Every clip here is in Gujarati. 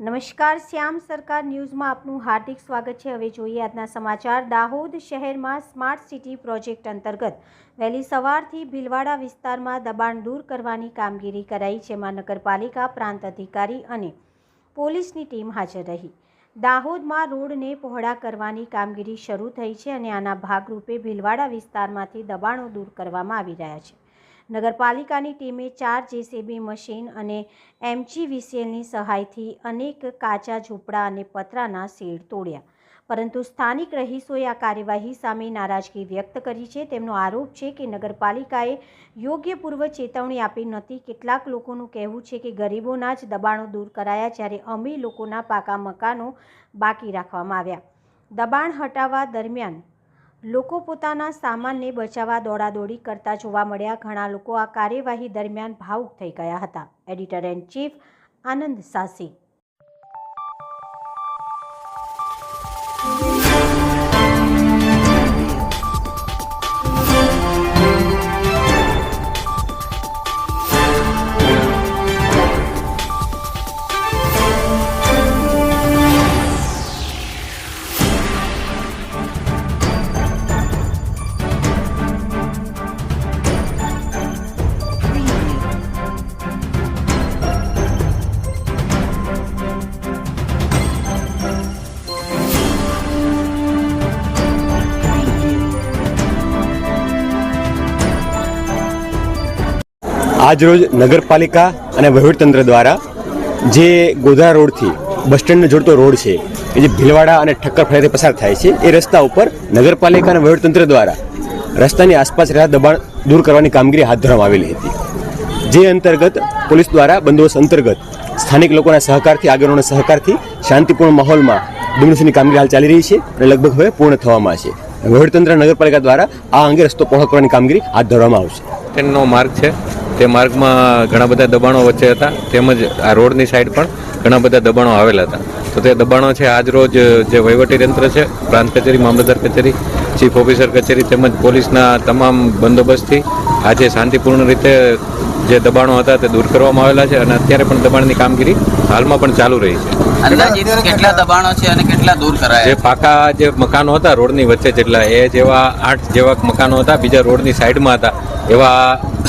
નમસ્કાર, શ્યામ સરકાર ન્યૂઝમાં આપનું હાર્દિક સ્વાગત છે. હવે જોઈએ આજના સમાચાર. દાહોદ શહેરમાં સ્માર્ટ સિટી પ્રોજેક્ટ અંતર્ગત વહેલી સવારથી ભીલવાડા વિસ્તારમાં દબાણ દૂર કરવાની કામગીરી કરાઈ, જેમાં નગરપાલિકા, પ્રાંત અધિકારી અને પોલીસની ટીમ હાજર રહી. દાહોદમાં રોડને પહોળા કરવાની કામગીરી શરૂ થઈ છે અને આના ભાગરૂપે ભીલવાડા વિસ્તારમાંથી દબાણો દૂર કરવામાં આવી રહ્યા છે. નગરપાલિકાની ટીમે ચાર જેસીબી મશીન અને એમજીવીસીએલની સહાયથી અનેક કાચા ઝૂંપડા અને પતરાના શેડ તોડ્યા. પરંતુ સ્થાનિક રહીશોએ આ કાર્યવાહી સામે નારાજગી વ્યક્ત કરી છે. તેમનો આરોપ છે કે નગરપાલિકાએ યોગ્ય પૂર્વ ચેતવણી આપી નથી. કેટલાક લોકોનું કહેવું છે કે ગરીબોના જ દબાણો દૂર કરાયા જ્યારે અમીર લોકોના પાકા મકાનો બાકી રાખવામાં આવ્યા. દબાણ હટાવવા દરમિયાન લોકો પોતાના સામાનને બચાવવા દોડાદોડી કરતા જોવા મળ્યા. ઘણા લોકો આ કાર્યવાહી દરમિયાન ભાવુક થઈ ગયા હતા. Editor and chief Anand Sasi આજરોજ નગરપાલિકા અને વહીવટતંત્ર દ્વારા જે ગોધરા રોડથી બસ સ્ટેન્ડને જોડતો રોડ છે કે જે ભીલવાડા અને ઠક્કર ફળિયાથી પસાર થાય છે, એ રસ્તા ઉપર નગરપાલિકા અને વહીવટતંત્ર દ્વારા રસ્તાની આસપાસ રહેલા દબાણ દૂર કરવાની કામગીરી હાથ ધરવામાં આવેલી હતી. જે અંતર્ગત પોલીસ દ્વારા બંદોબસ્ત અંતર્ગત સ્થાનિક લોકોના સહકારથી, આગેવાનોના સહકારથી શાંતિપૂર્ણ માહોલમાં ડુમસની કામગીરી હાલ ચાલી રહી છે અને લગભગ હવે પૂર્ણ થવામાં છે વહીવટતંત્ર નગરપાલિકા દ્વારા આ અંગે રસ્તો પહોંચવાની કામગીરી હાથ ધરવામાં આવશે. ટ્રેનનો માર્ગ છે. તે માર્ગમાં ઘણા બધા દબાણો વચ્ચે હતા. તેમજ આ રોડની સાઈડ પણ ઘણા બધા દબાણો આવેલા હતા. તો તે દબાણો છે આજ રોજ, જે વહીવટી તંત્ર છે, પ્રાંત કચેરી, મામલતદાર કચેરી ચીફ ઓફિસર કચેરી તેમજ પોલીસના તમામ બંદોબસ્તથી આજે શાંતિપૂર્ણ રીતે જે દબાણો હતા તે દૂર કરવામાં આવેલા છે અને અત્યારે પણ દબાણની કામગીરી હાલમાં પણ ચાલુ રહી છે. અંદાજિત કેટલા દબાણો છે અને કેટલા દૂર જે પાકા જે મકાનો હતા રોડની વચ્ચે જેટલા એ જેવા આઠ જેવા મકાનો હતા બીજા રોડની સાઈડમાં હતા એવા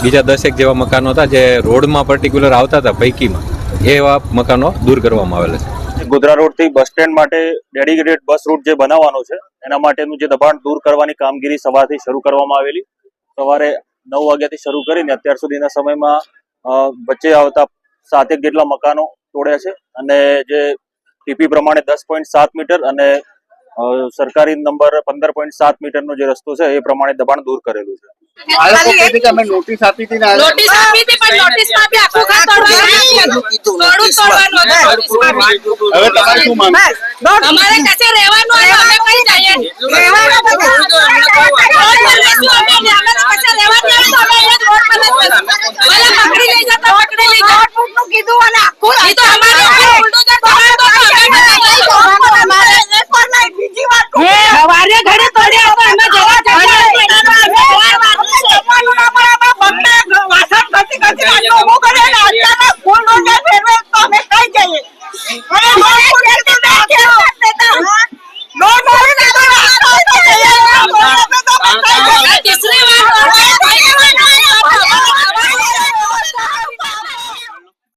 બીજા દસેક જેવા મકાનો હતા જે રોડમાં પર્ટિક્યુલર આવતા હતા પૈકીમાં એ એવા મકાનો દૂર કરવામાં આવેલા છે. ગોધરા રોડથી બસ સ્ટેન્ડ માટે ડેડિકેટેડ બસ રૂટ જે બનાવવાનો છે, એના માટેનું જે દબાણ દૂર કરવાની કામગીરી સવારથી શરૂ કરવામાં આવેલી. સવારે નવ વાગ્યાથી શરૂ કરીને અત્યાર સુધીના સમયમાં વચ્ચે આવતા સાતેક જેટલા મકાનો તોડ્યા છે અને જે ટીપી પ્રમાણે દસ પોઈન્ટ સાત મીટર અને સરકારી નંબર પંદર પોઈન્ટ સાત મીટરનો જે રસ્તો છે, એ પ્રમાણે દબાણ દૂર કરેલું છે. નોટિસ આપી હતી નોટિસ આપી હતી પણ નોટિસમાં બી આખું ઘર તોડવાનું હતું. હવે તમારે શું માંગ અમારે કશે રહેવાનું અમે કઈ જઈએ રહેવાનું અમે પકડી લઈ જતા પકડી લઈ જતા. એ તો અમારે